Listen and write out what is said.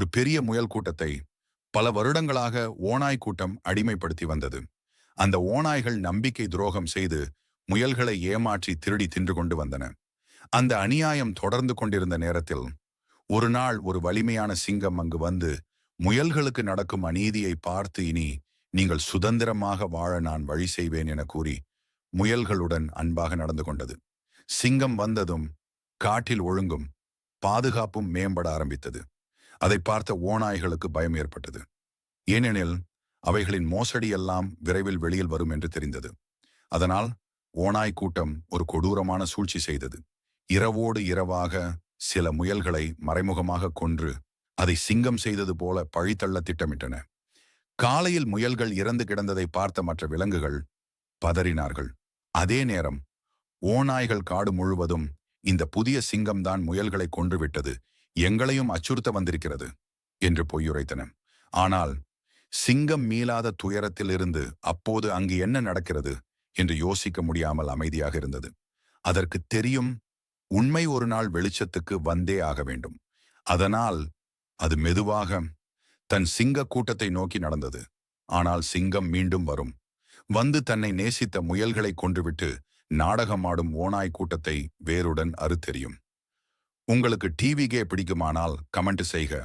ஒரு பெரிய முயல் கூட்டத்தை பல வருடங்களாக ஓனாய் கூட்டம் அடிமைப்படுத்தி வந்தது. அந்த ஓனாய்கள் நம்பிக்கை துரோகம் செய்து முயல்களை ஏமாற்றி திருடி தின்று கொண்டு வந்தன. அந்த அநியாயம் தொடர்ந்து கொண்டிருந்த நேரத்தில் ஒரு நாள் ஒரு வலிமையான சிங்கம் அங்கு வந்து முயல்களுக்கு நடக்கும் அநீதியை பார்த்து இனி நீங்கள் சுதந்திரமாக வாழ நான் வழி செய்வேன் என கூறி முயல்களுடன் அன்பாக நடந்து கொண்டது. சிங்கம் வந்ததும் காட்டில் ஒழுங்கும் பாதுகாப்பும் மேம்பட ஆரம்பித்தது. அதை பார்த்த ஓநாய்களுக்கு பயம் ஏற்பட்டது. ஏனெனில் அவைகளின் மோசடியெல்லாம் விரைவில் வெளியில் வரும் என்று தெரிந்தது. அதனால் ஓநாய் கூட்டம் ஒரு கொடூரமான சூழ்ச்சி செய்தது. இரவோடு இரவாக சில முயல்களை மறைமுகமாக கொன்று அதை சிங்கம் செய்தது போல பழித்தள்ள திட்டமிட்டன. காலையில் முயல்கள் இறந்து கிடந்ததை பார்த்த மற்ற விலங்குகள் பதறினார்கள். அதே நேரம் ஓநாய்கள் காடு முழுவதும் இந்த புதிய சிங்கம்தான் முயல்களை கொன்றுவிட்டது எங்களையும் அச்சுறுத்த வந்திருக்கிறது என்று பொய்யுரைத்தன ஆனால் சிங்கம் மீளாத துயரத்திலிருந்து அப்போது அங்கு என்ன நடக்கிறது என்று யோசிக்க முடியாமல் அமைதியாக இருந்தது. அதற்கு தெரியும் உண்மை ஒரு நாள் வெளிச்சத்துக்கு வந்தே ஆக வேண்டும். அதனால் அது மெதுவாக தன் சிங்க கூட்டத்தை நோக்கி நடந்தது. ஆனால் சிங்கம் மீண்டும் வரும். வந்து தன்னை நேசித்த முயல்களை கொன்றுவிட்டு நாடகமாடும் ஓநாய் கூட்டத்தை வேருடன் அறுத்தெறியும். உங்களுக்கு டிவிகே பிடிக்குமானால் கமெண்ட் செய்க.